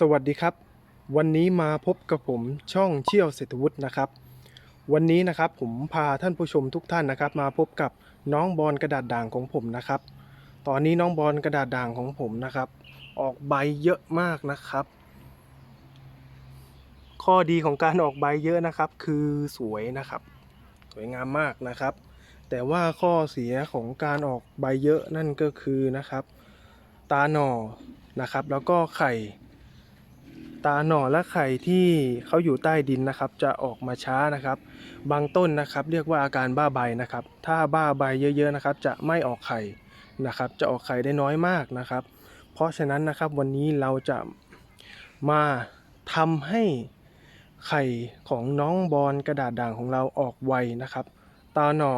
สวัสดีครับ วันนี้มาพบกับผมช่องเชี่ยวเศรษฐวุฒินะครับ วันนี้นะครับผมพาท่านผู้ชมทุกท่านนะครับ มาพบกับน้องบอลกระดาษด่างของผมนะครับ ตอนนี้น้องบอลกระดาษด่างของผมนะครับ ออกใบเยอะมากนะครับ ข้อดีของการออกใบเยอะนะครับ คือสวยนะครับ สวยงามมากนะครับ แต่ว่าข้อเสียของการออกใบเยอะนั่นก็คือนะครับ ตาหน่อนะครับ แล้วก็ไข่ ตาหน่อและไข่ที่เขาอยู่ใต้ดินนะครับ จะออกมาช้านะครับ บางต้นนะครับ เรียกว่าอาการบ้าใบนะครับ ถ้าบ้าใบเยอะๆนะครับ จะไม่ออกไข่นะครับ จะออกไข่ได้น้อยมากนะครับ เพราะฉะนั้นนะครับวันนี้เราจะมาทำให้ไข่ของน้องบอลกระดาษด่างของเราออกไวนะครับ ตาหน่อ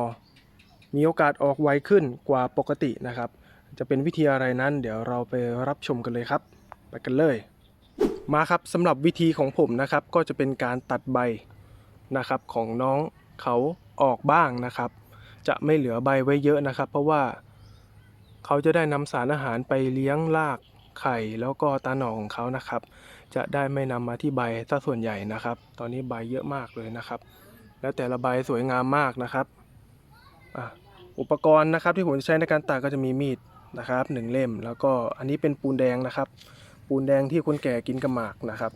มีโอกาสออกไวขึ้นกว่าปกตินะครับ จะเป็นวิธีอะไรนั้น เดี๋ยวเราไปรับชมกันเลยครับ ไปกันเลย มาครับสำหรับวิธีของผมนะครับ ก็จะเป็นการตัดใบนะครับของน้องเขาออกบ้างนะครับ จะไม่เหลือใบไว้เยอะนะครับ เพราะว่าเขาจะได้นำสารอาหารไปเลี้ยงรากไข่แล้วก็ตาหน่อของเขานะครับ จะได้ไม่นำมาที่ใบซะส่วนใหญ่นะครับ ตอนนี้ใบเยอะมากเลยนะครับ แล้วแต่ละใบสวยงามมากนะครับอุปกรณ์นะครับที่ผมจะใช้ในการตัดก็จะมีมีดนะครับหนึ่งเล่ม แล้วก็อันนี้เป็นปูนแดงนะครับ ปูนแดงที่คนแก่กินกระหมากนะครับ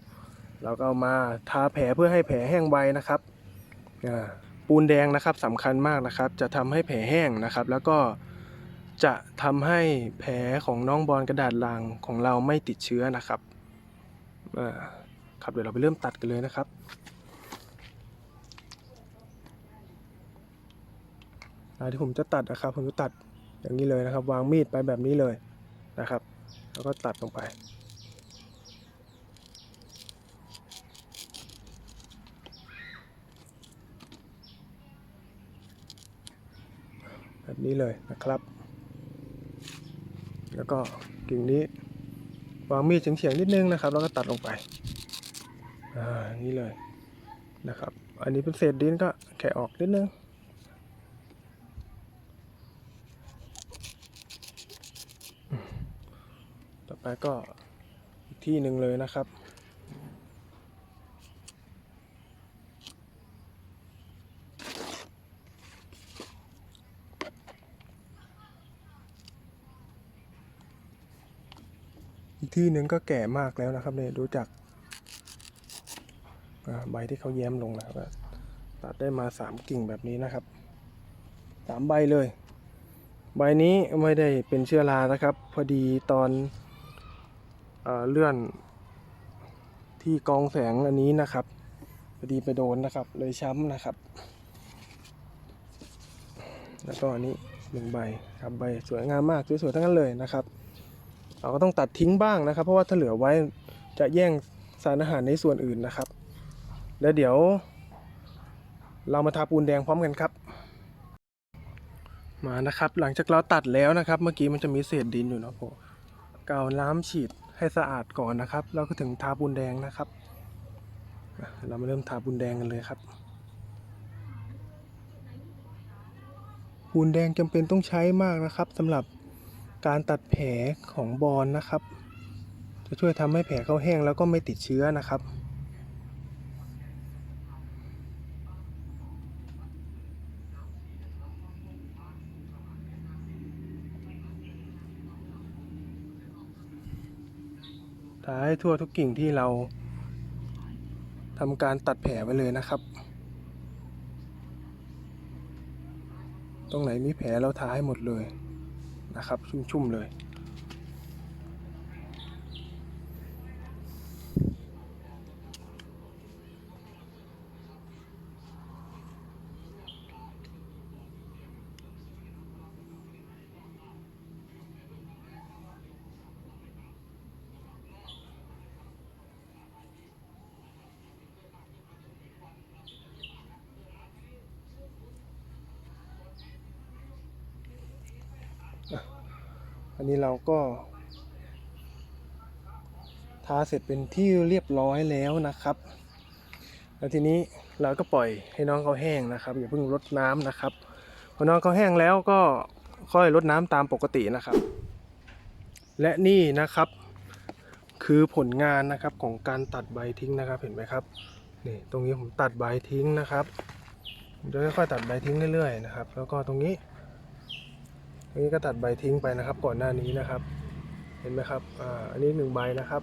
เราก็เอามาทาแผลเพื่อให้แผลแห้งไวนะครับปูนแดงนะครับสำคัญมากนะครับ จะทำให้แผลแห้งนะครับ แล้วก็จะทำให้แผลของน้องบอลกระดาษลางของเราไม่ติดเชื้อนะครับครับเดี๋ยวเราไปเริ่มตัดกันเลยนะครับอ่าที่ผมจะตัดนะครับ ผมจะตัดอย่างนี้เลยนะครับ วางมีดไปแบบนี้เลยนะครับ แล้วก็ตัดลงไป แบบนี้เลยนะครับ แล้วก็กิ่งนี้วางมีดเฉียงๆนิดนึงนะครับ แล้วก็ตัดลงไปอ่านี้เลยนะครับ อันนี้เป็นเศษดินก็แกะออกนิดนึงต่อไปก็อีกที่หนึ่งเลยนะครับ อีกที่หนึ่งก็แก่มากแล้วนะครับเนี่ยดูจากใบที่เขาแย้มลงแล้วตัดได้มาสามกิ่งแบบนี้นะครับสามใบเลย ใบนี้ไม่ได้เป็นเชื้อรานะครับ พอดีตอนเอเลื่อนที่กองแสงอันนี้นะครับพอดีไปโดนนะครับ เลยช้ำนะครับ แล้วก็อันนี้หนึ่งใบครับใบสวยงามมากสวยๆทั้งนั้นเลยนะครับ เราก็ต้องตัดทิ้งบ้างนะครับ เพราะว่าถ้าเหลือไว้จะแย่งสารอาหารในส่วนอื่นนะครับ แล้วเดี๋ยว เรามาทาปูนแดงพร้อมกันครับ มานะครับ หลังจากเราตัดแล้วนะครับ เมื่อกี้มันจะมีเศษดินอยู่เนาะผมกาวล้ำฉีดให้สะอาดก่อนนะครับ แล้วก็ถึงทาปูนแดงนะครับ เรามาเริ่มทาปูนแดงกันเลยครับ ปูนแดงจำเป็นต้องใช้มากนะครับสำหรับ การตัดแผลของบอลนะครับ จะช่วยทำให้แผลเขาแห้งแล้วก็ไม่ติดเชื้อนะครับทาให้ทั่วทุกกิ่งที่เราทำการตัดแผลไว้เลยนะครับ ตรงไหนมีแผลเราทาให้หมดเลย นะครับชุ่มๆเลย อันนี้เราก็ทาเสร็จเป็นที่เรียบร้อยแล้วนะครับ แล้วทีนี้เราก็ปล่อยให้น้องเขาแห้งนะครับอย่าเพิ่งรดน้ำนะครับพอน้องเขาแห้งแล้วก็ค่อยรดน้ำตามปกตินะครับ และนี่นะครับคือผลงานนะครับของการตัดใบทิ้งนะครับเห็นไหมครับนี่ตรงนี้ผมตัดใบทิ้งนะครับจะค่อยๆตัดใบทิ้งเรื่อยๆนะครับ แล้วก็ตรงนี้ นี้ก็ตัดใบทิ้งไปนะครับ ก่อนหน้านี้นะครับ เห็นไหมครับอ่าอันนี้หนึ่งใบนะครับ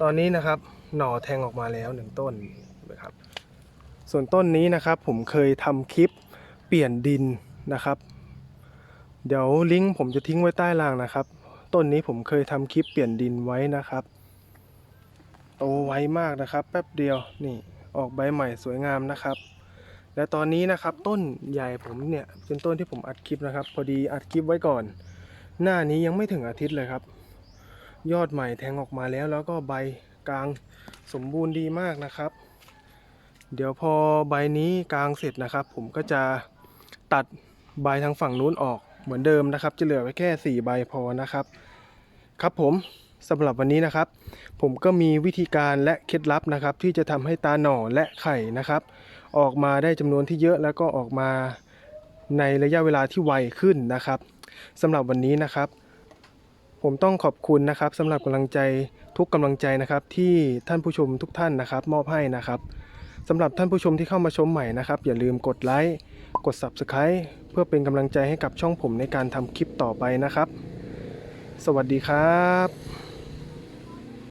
ตอนนี้นะครับหน่อแทงออกมาแล้วหนึ่งต้นนไหมครับ ส่วนต้นนี้นะครับ ผมเคยทำคลิปเปลี่ยนดินนะครับ เดี๋ยวลิงก์ผมจะทิ้งไว้ใต้ล่างนะครับ ต้นนี้ผมเคยทำคลิปเปลี่ยนดินไว้นะครับโตไวมากนะครับ แป๊บเดียวนี่ออกใบใหม่สวยงามนะครับ และตอนนี้นะครับต้นใหญ่ผมเนี่ยเป็นต้นที่ผมอัดคลิปนะครับ พอดีอัดคลิปไว้ก่อน หน้านี้ยังไม่ถึงอาทิตย์เลยครับ ยอดใหม่แทงออกมาแล้ว แล้วก็ใบกลางสมบูรณ์ดีมากนะครับ เดี๋ยวพอใบนี้กลางเสร็จนะครับ ผมก็จะตัดใบทางฝั่งนู้นออกเหมือนเดิมนะครับ จะเหลือไว้แค่ 4 ใบพอนะครับ ครับผม สำหรับวันนี้นะครับ ผมก็มีวิธีการและเคล็ดลับนะครับ ที่จะทำให้ตาหน่อและไข่นะครับ ออกมาได้จำนวนที่เยอะแล้วก็ออกมาในระยะเวลาที่ไวขึ้นนะครับสำหรับวันนี้นะครับ ผมต้องขอบคุณนะครับสำหรับกำลังใจทุกกำลังใจนะครับที่ท่านผู้ชมทุกท่านนะครับ มอบให้นะครับสำหรับท่านผู้ชมที่เข้ามาชมใหม่นะครับ อย่าลืมกดไลค์กด Subscribe เพื่อเป็นกำลังใจให้กับช่องผมในการทำคลิปต่อไปนะครับ สวัสดีครับ